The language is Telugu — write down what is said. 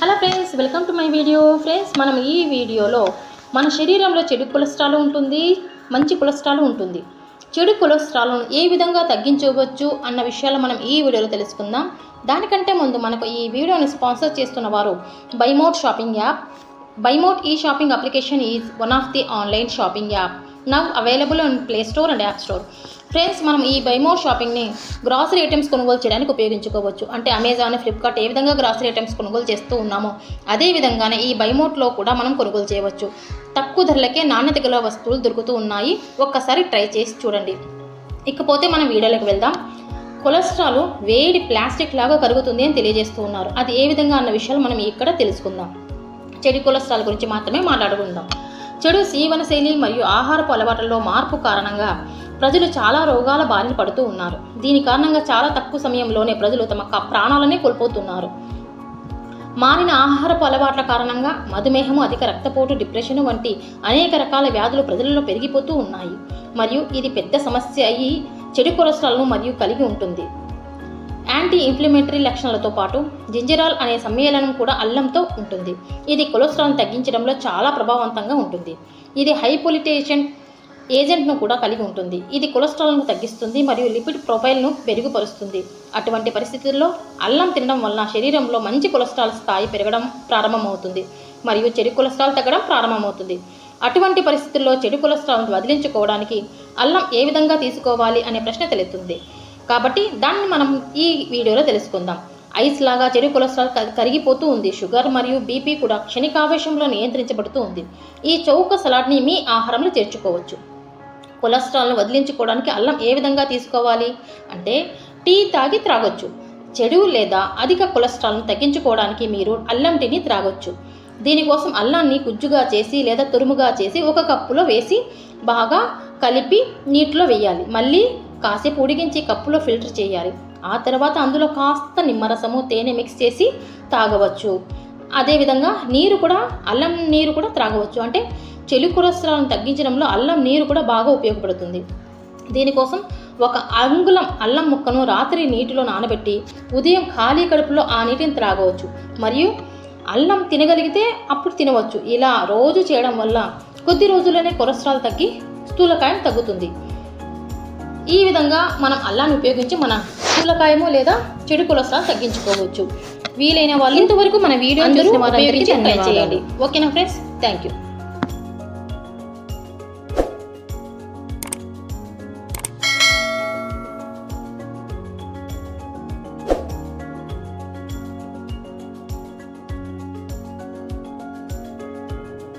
Hello friends welcome to my video. Friends మనం ఈ వీడియోలో మన శరీరంలో చెడు కొలెస్ట్రాల్ ఉంటుంది మంచి కొలెస్ట్రాల్ ఉంటుంది. చెడు కొలెస్ట్రాల్ను ఏ విధంగా తగ్గించవచ్చు అన్న విషయాలు మనం ఈ వీడియోలో తెలుసుకుందాం. దానికంటే ముందు మనకు ఈ వీడియోని స్పాన్సర్ చేస్తున్న వారు బైమోట్ షాపింగ్ యాప్. బైమోట్ ఈ shopping application is one of the online shopping app. Now available in play store and app store friends మనం ఈ బైమోట్ షాపింగ్ని గ్రాసరీ ఐటమ్స్ కొనుగోలు చేయడానికి ఉపయోగించుకోవచ్చు. అంటే అమెజాన్ ఫ్లిప్కార్ట్ ఏ విధంగా గ్రాసరీ ఐటమ్స్ కొనుగోలు చేస్తూ ఉన్నామో అదే విధంగానే ఈ బైమోట్లో కూడా మనం కొనుగోలు చేయవచ్చు. తక్కువ ధరలకే నాణ్యత గల వస్తువులు దొరుకుతూ ఉన్నాయి. ఒక్కసారి ట్రై చేసి చూడండి. ఇకపోతే మనం వీడియోలోకి వెళ్దాం. కొలెస్ట్రాల్ వేడి ప్లాస్టిక్ లాగా కరుగుతుంది అని తెలియజేస్తూ ఉన్నారు. అది ఏ విధంగా అన్న విషయాలు మనం ఇక్కడ తెలుసుకుందాం. చెడు కొలెస్ట్రాల్ గురించి మాత్రమే మాట్లాడుకుందాం. చెడు జీవనశైలి మరియు ఆహారపు అలవాట్లలో మార్పు కారణంగా ప్రజలు చాలా రోగాల బారిన పడుతూ ఉన్నారు. దీని కారణంగా చాలా తక్కువ సమయంలోనే ప్రజలు తమ ప్రాణాలనే కోల్పోతున్నారు. మారిన ఆహారపు అలవాట్ల కారణంగా మధుమేహము అధిక రక్తపోటు డిప్రెషన్ వంటి అనేక రకాల వ్యాధులు ప్రజలలో పెరిగిపోతూ ఉన్నాయి. మరియు ఇది పెద్ద సమస్య అయ్యి చెడు కొలెస్ట్రాల్ను మరియు కలిగి ఉంటుంది. యాంటీ ఇన్ఫ్లమేటరీ లక్షణాలతో పాటు జింజరాల్ అనే సమ్మేళనం కూడా అల్లంతో ఉంటుంది. ఇది కొలెస్ట్రాల్ తగ్గించడంలో చాలా ప్రభావవంతంగా ఉంటుంది. ఇది హైపోలిటేషన్ ఏజెంట్ను కూడా కలిగి ఉంటుంది. ఇది కొలెస్ట్రాల్ను తగ్గిస్తుంది మరియు లిపిడ్ ప్రొఫైల్ను మెరుగుపరుస్తుంది. అటువంటి పరిస్థితుల్లో అల్లం తినడం వలన శరీరంలో మంచి కొలెస్ట్రాల్ స్థాయి పెరగడం ప్రారంభమవుతుంది మరియు చెడు కొలెస్ట్రాల్ తగ్గడం ప్రారంభమవుతుంది. అటువంటి పరిస్థితుల్లో చెడు కొలెస్ట్రాల్ను వదిలించుకోవడానికి అల్లం ఏ విధంగా తీసుకోవాలి అనే ప్రశ్న తెలుస్తుంది కాబట్టి దాన్ని మనం ఈ వీడియోలో తెలుసుకుందాం. ఐస్ లాగా చెడు కొలెస్ట్రాల్ కరిగిపోతూ ఉంది. షుగర్ మరియు బీపీ కూడా క్షణికావేశంలో నియంత్రించబడుతూ ఉంది. ఈ చౌక సలాడ్ని మీ ఆహారంలో చేర్చుకోవచ్చు. కొలెస్ట్రాల్ను వదిలించుకోవడానికి అల్లం ఏ విధంగా తీసుకోవాలి? అంటే టీ తాగి త్రాగొచ్చు. చెడు లేదా అధిక కొలెస్ట్రాల్ను తగ్గించుకోవడానికి మీరు అల్లం టీని త్రాగొచ్చు. దీనికోసం అల్లాన్ని గుజ్జుగా చేసి లేదా తురుముగా చేసి ఒక కప్పులో వేసి బాగా కలిపి నీటిలో వేయాలి. మళ్ళీ కాసేపు ఉడిగించి కప్పులో ఫిల్టర్ చేయాలి. ఆ తర్వాత అందులో కాస్త నిమ్మరసము తేనె మిక్స్ చేసి తాగవచ్చు. అదేవిధంగా నీరు కూడా అల్లం నీరు కూడా త్రాగవచ్చు. అంటే చెలి కొలెస్ట్రాల్ను తగ్గించడంలో అల్లం నీరు కూడా బాగా ఉపయోగపడుతుంది. దీనికోసం ఒక అంగుళం అల్లం ముక్కను రాత్రి నీటిలో నానబెట్టి ఉదయం ఖాళీ కడుపులో ఆ నీటిని త్రాగవచ్చు. మరియు అల్లం తినగలిగితే అప్పుడు తినవచ్చు. ఇలా రోజు చేయడం వల్ల కొద్ది రోజుల్లోనే కొలెస్ట్రాల్ తగ్గి స్థూలకాయం తగ్గుతుంది. ఈ విధంగా మనం అల్లాన్ని ఉపయోగించి మన స్థూలకాయము లేదా చెడు కొలెస్ట్రాల్ తగ్గించుకోవచ్చు. వీలైన వాళ్ళు ఇంతవరకు మన వీడియో చూసిన వారందరికీ చేయండి. ఓకేనా ఫ్రెండ్స్? Thank you